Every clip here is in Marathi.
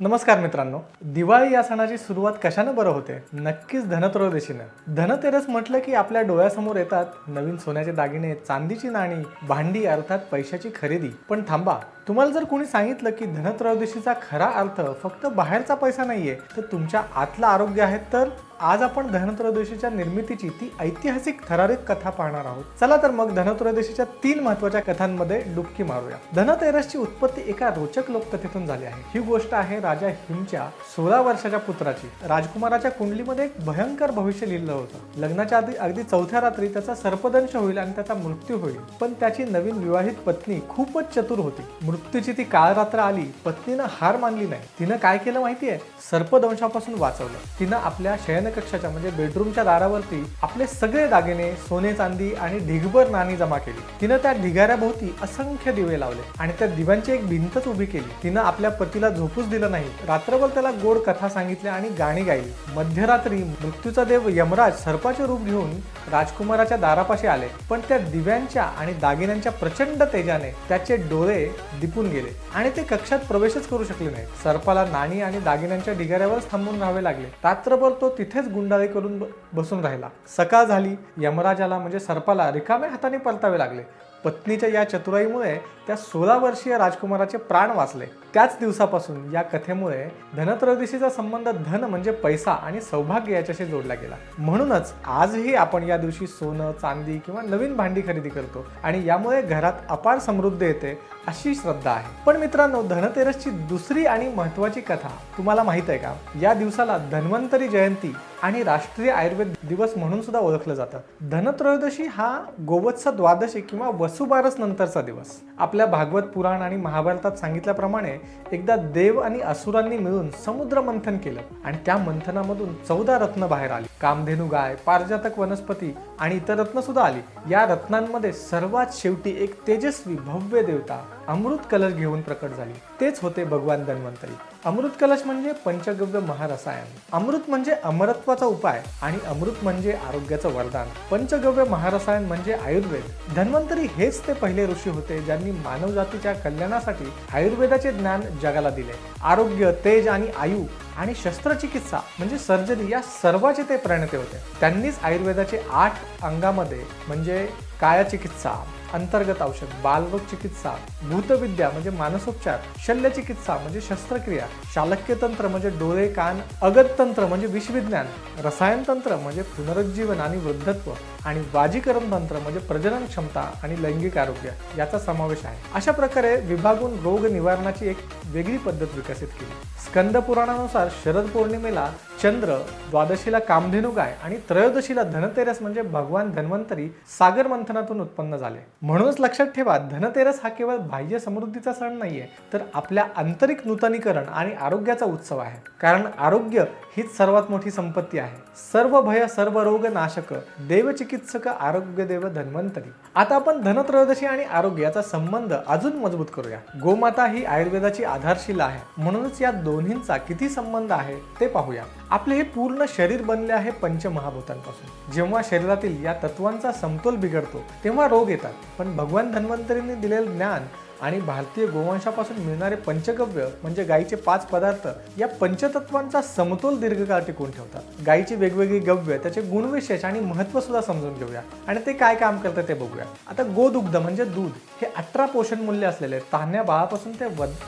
नमस्कार मित्रांनो. दिवाळी या सणाची सुरुवात कशानं बरं होते? नक्कीच धनत्रयोदशीनं. धनतेरस म्हटलं की आपल्या डोळ्यासमोर येतात नवीन सोन्याचे दागिने चांदीची नाणी भांडी अर्थात पैशाची खरेदी. पण थांबा तुम्हाला जर कोणी सांगितलं की धनत्रयोदशीचा खरा अर्थ फक्त बाहेरचा पैसा नाहीये तर तुमच्या आतलं आरोग्य आहे तर आज आपण धनत्रयोदशीच्या निर्मितीची ती ऐतिहासिक थरारिक कथा पाहणार आहोत. चला तर मग धनत्रयोदशीच्या तीन महत्त्वाच्या कथांमध्ये डुबकी मारूया. धनतेरसची उत्पत्ती एका रोचक लोककथेतून झाली आहे. ही गोष्ट आहे राजा हिमच्या सोळा वर्षाच्या पुत्राची. राजकुमाराच्या कुंडलीमध्ये एक भयंकर भविष्य लिहिलं होतं. लग्नाच्या आधी अगदी चौथ्या रात्री त्याचा सर्पदंश होईल आणि त्याचा मृत्यू होईल. पण त्याची नवीन विवाहित पत्नी खूपच चतुर होती. मृत्यूची ती काळ रात्र आली पत्नीनं हार मानली नाही. तिनं काय केलं माहितीये? सर्पदंशापासून वाचवलं. तिनं आपल्या शयनकक्षाच्या म्हणजे बेडरूमच्या दारावरती आपले सगळे दागिने सोने चांदी आणि ढिगभर नाणी जमा केली. तिनं त्या ढिगाऱ्याभोवती असंख्य दिवे लावले आणि त्या दिव्यांची एक भिंतच उभी केली. तिनं आपल्या पतीला झोपूच दिलं नाही. रात्रभर त्याला गोड कथा सांगितल्या आणि गाणी गायली. मध्यरात्री मृत्यूचा देव यमराज सर्पाचे रूप घेऊन राजकुमाराच्या दारापाशी आले. पण त्या दिव्यांच्या आणि दागिन्यांच्या प्रचंड तेजाने त्याचे डोळे दिपून गेले आणि ते कक्षात प्रवेशच करू शकले नाही सर्पाला नाणी आणि दागिन्यांच्या ढिगाऱ्यावरच थांबून राहावे लागले. रात्रभर तो तिथेच गुंडाळी करून बसून राहिला. सकाळ झाली. यमराजाला म्हणजे सर्पाला रिकाम्या हाताने परतावे लागले. पत्नीच्या या चतुराईमुळे त्या सोळा वर्षीय राजकुमाराचे प्राण वाचले. त्याच दिवसापासून या कथेमुळे धनत्रयोदशीचा संबंध धन म्हणजे पैसा आणि सौभाग्य याच्याशी जोडला गेला. म्हणूनच आजही आपण या दिवशी सोनं चांदी किंवा नवीन भांडी खरेदी करतो आणि यामुळे घरात अपार समृद्धी येते अशी श्रद्धा आहे. पण मित्रांनो धनतेरसची दुसरी आणि महत्वाची कथा तुम्हाला माहीत आहे का? या दिवसाला धन्वंतरी जयंती आणि राष्ट्रीय आयुर्वेद दिवस म्हणून सुद्धा ओळखलं जातं. धनत्रयोदशी हा गोवत्स द्वादशी किंवा वसुबारस नंतरचा दिवस. आपल्या भागवत पुराण आणि महाभारतात सांगितल्याप्रमाणे एकदा देव आणि असुरांनी मिळून समुद्र मंथन केलं आणि त्या मंथनामधून चौदा रत्न बाहेर आली. कामधेनू गाय पारजातक वनस्पती आणि इतर रत्न सुद्धा आली. या रत्नांमध्ये सर्वात शेवटी एक तेजस्वी भव्य देवता अमृत कलश घेऊन प्रकट झाली. तेच होते भगवान धन्वंतरी. अमृत कलश म्हणजे पंचगव्य महारसायन. अमृत म्हणजे अमरत्वाचा उपाय आणि अमृत म्हणजे आरोग्याचं वरदान. पंचगव्य महारसायन म्हणजे आयुर्वेद. धन्वंतरी हेच ते पहिले ऋषी होते ज्यांनी मानवजातीच्या कल्याणासाठी आयुर्वेदाचे ज्ञान जगाला दिले. आरोग्य तेज आणि आयु आणि शस्त्रचिकित्सा म्हणजे सर्जरी या सर्वाचे ते प्रणेते होते. त्यांनीच आयुर्वेदाचे आठ अंगामध्ये म्हणजे कायाचिकित्सा अंतर्गत औषध बालरोग चिकित्सा भूतविद्या म्हणजे मानसोपचार शल्यचिकित्सा म्हणजे शस्त्रक्रिया शालक्य तंत्र म्हणजे डोळे कान अगत तंत्र म्हणजे विषविज्ञान रसायन तंत्र म्हणजे पुनरुज्जीवन आणि वृद्धत्व आणि वाजीकरण तंत्र म्हणजे प्रजनन क्षमता आणि लैंगिक आरोग्य याचा समावेश आहे. अशा प्रकारे विभागून रोग निवारणाची एक वेगळी पद्धत विकसित केली. स्कंद पुराणानुसार शरद पौर्णिमेला चंद्र द्वादशीला कामधेनू गाय आणि त्रयोदशीला धनतेरस म्हणजे भगवान धन्वंतरी सागर मंथनातून उत्पन्न झाले. म्हणूनच लक्षात ठेवा धनतेरस हा केवळ बाह्य समृद्धीचा सण नाहीये तर आपल्या आंतरिक नूतनीकरण आणि आरोग्याचा उत्सव आहे. कारण आरोग्य हीच सर्वात मोठी संपत्ती आहे. सर्व भय सर्व रोग नाशक देवचिकित्सक आरोग्य देव धन्वंतरी. आता आपण धनत्रयोदशी आणि आरोग्य याचा संबंध अजून मजबूत करूया. गोमाता ही आयुर्वेदाची आधारशिला आहे. म्हणूनच या दोन्हींचा किती संबंध आहे ते पाहूया. आपले हे पूर्ण शरीर बनले आहे पंचमहाभूतांपासून. जेव्हा शरीरातील या तत्वांचा समतोल बिघडतो तेव्हा रोग येतात. पण भगवान धन्वंतरींनी दिलेलं ज्ञान आणि भारतीय गोवंशापासून मिळणारे पंचगव्य म्हणजे गायीचे पाच पदार्थ या पंचतत्वांचा समतोल दीर्घकाळ टिकून ठेवतात. गायीची वेगवेगळी गव्य त्याचे गुणविशेष आणि महत्त्व सुद्धा समजून घेऊया. आणि ते काय काम करतं ते बघूया. आता गोदुग्ध म्हणजे दूध हे अठरा पोषण मूल्य असलेले तान्ह्या बाळापासून ते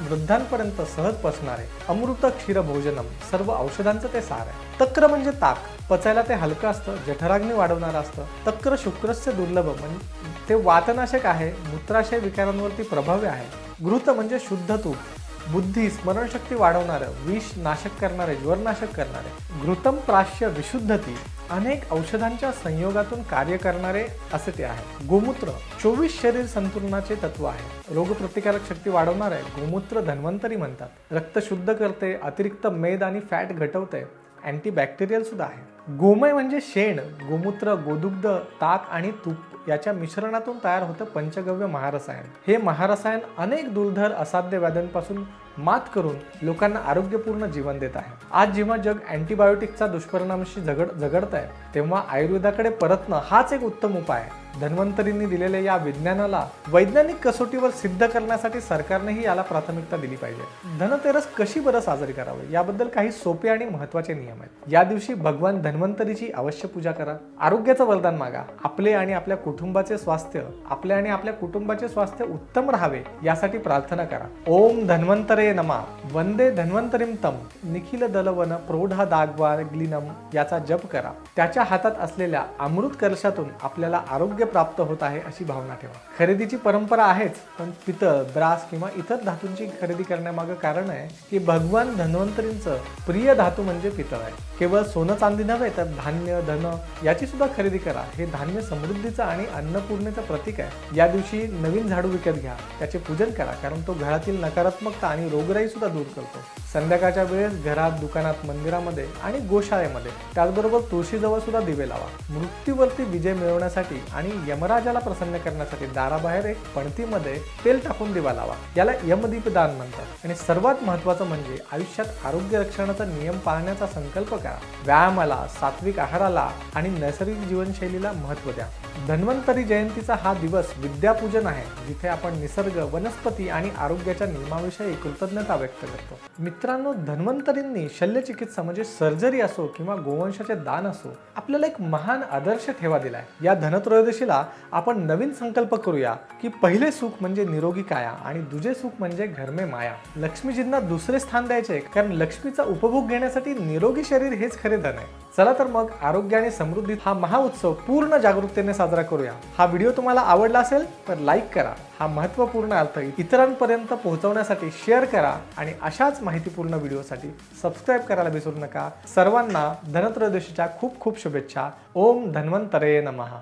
वृद्धांपर्यंत सहज पचणारे. अमृत क्षीर भोजनम सर्व औषधांचं ते सार आहे. तक्र म्हणजे ताक पचायला ते हलकं असतं जठराग्नी वाढवणारं असतं. तक्र शुक्रस्य दुर्लभ म्हणजे ते वातनाशक आहे मूत्राशय विकारांवरती प्रभावी आहे. घृत म्हणजे शुद्ध तूप. बुद्धी स्मरणशक्ती वाढवणारं विष नाशक करणारे ज्वरनाशक करणारे. घृतम प्राश्य विशुद्धती अनेक औषधांच्या संयोगातून कार्य करणारे असे ते आहे. गोमूत्र चोवीस शरीर संतुलनाचे तत्व आहे. रोगप्रतिकारक शक्ती वाढवणारे गोमूत्र धन्वंतरी म्हणतात. रक्त शुद्ध करते अतिरिक्त मेद आणि फॅट घटवते. अँटीबॅक्टेरियल सुद्धा आहे. गोमय म्हणजे शेण गोमूत्र गोदुग्ध ताक आणि तूप याच्या मिश्रणातून तयार होतं पंचगव्य महारसायन. हे महारसायन अनेक दुर्धर असाध्य व्याधांपासून मात करून लोकांना आरोग्यपूर्ण जीवन देत आहे. आज जेव्हा जग अँटीबायोटिकचा दुष्परिणामशी झगड झगडत आहे तेव्हा आयुर्वेदाकडे परतणं हाच एक उत्तम उपाय आहे. धन्वंतरींनी दिलेल्या या विज्ञानाला वैज्ञानिक कसोटीवर सिद्ध करण्यासाठी सरकारनेही याला प्राथमिकता दिली पाहिजे. धनतेरस कशी बरं साजरी करावी? याबद्दल काही सोपे आणि महत्त्वाचे नियम आहेत. या दिवशी भगवान धन धन्वंतरीची अवश्य पूजा करा. आरोग्याचं वरदान मागा. आपले आणि आपल्या कुटुंबाचे स्वास्थ्य आपले आणि आपल्या कुटुंबाचे स्वास्थ्य उत्तम राहावे यासाठी प्रार्थना करा. ओम धन्वंतरे नमा. वंदे धन्वंतरीम तम. निखिल दलवन प्रौढा दागवा ग्लिनम याचा जप करा. त्याच्या हातात असलेल्या अमृत कलशातून आपल्याला आरोग्य प्राप्त होत आहे अशी भावना ठेवा. खरेदीची परंपरा आहेच पण पितळ ब्रास किंवा इतर धातूंची खरेदी करण्यामागं कारण आहे की भगवान धन्वंतरींचं प्रिय धातू म्हणजे पितळ आहे. केवळ सोनं चांदी नव्हे येतात? धान्य धन याची सुद्धा खरेदी करा. हे धान्य समृद्धीचं आणि अन्नपूर्णेचं प्रतीक आहे. या दिवशी नवीन झाडू विकत घ्या. त्याचे पूजन करा कारण तो घरातील नकारात्मकता आणि रोगराई सुद्धा दूर करतो. संध्याकाळच्या वेळेस घरात दुकानात मंदिरामध्ये आणि गोशाळेमध्ये त्याचबरोबर तुळशीजवळ सुद्धा दिवे लावा. मृत्यूवरती विजय मिळवण्यासाठी आणि यमराजाला प्रसन्न करण्यासाठी दाराबाहेर एक पणतीमध्ये तेल टाकून दिवा लावा. याला यमदीपदान म्हणतात. आणि सर्वात महत्त्वाचं म्हणजे आयुष्यात आरोग्य रक्षणाचा नियम पाळण्याचा संकल्प करा. व्यायामाला सात्विक आहाराला आणि नैसर्गिक जीवनशैलीला महत्त्व द्या. धन्वंतरी जयंतीचा हा दिवस विद्यापूजन आहे जिथे आपण निसर्ग वनस्पती आणि आरोग्याच्या नियमाविषयी कृतज्ञता व्यक्त करतो. मित्रांनो धन्वंतरींनी शल्यचिकित्सा म्हणजे सर्जरी असो किंवा गोवंशाचे दान असो आपल्याला एक महान आदर्श ठेवा दिलाय. या धनत्रयोदशीला आपण नवीन संकल्प करूया की पहिले सुख म्हणजे निरोगी काया आणि दुजे सुख म्हणजे घरमे माया. लक्ष्मीजींना दुसरे स्थान द्यायचे कारण लक्ष्मीचा उपभोग घेण्यासाठी निरोगी शरीर हेच खरे धन आहे. चला तर मग आरोग्य आणि समृद्धी हा महाउत्सव पूर्ण जागरूकतेने साजरा करूया. हा व्हिडिओ तुम्हाला आवडला असेल तर लाईक करा. हा महत्त्वपूर्ण अर्थ इतरांपर्यंत पोहोचवण्यासाठी शेअर करा आणि अशाच माहितीपूर्ण व्हिडिओसाठी सबस्क्राईब करायला विसरू नका. सर्वांना धनत्रयोदशीच्या खूप खूप शुभेच्छा. ओम धन्वंतरे नमः.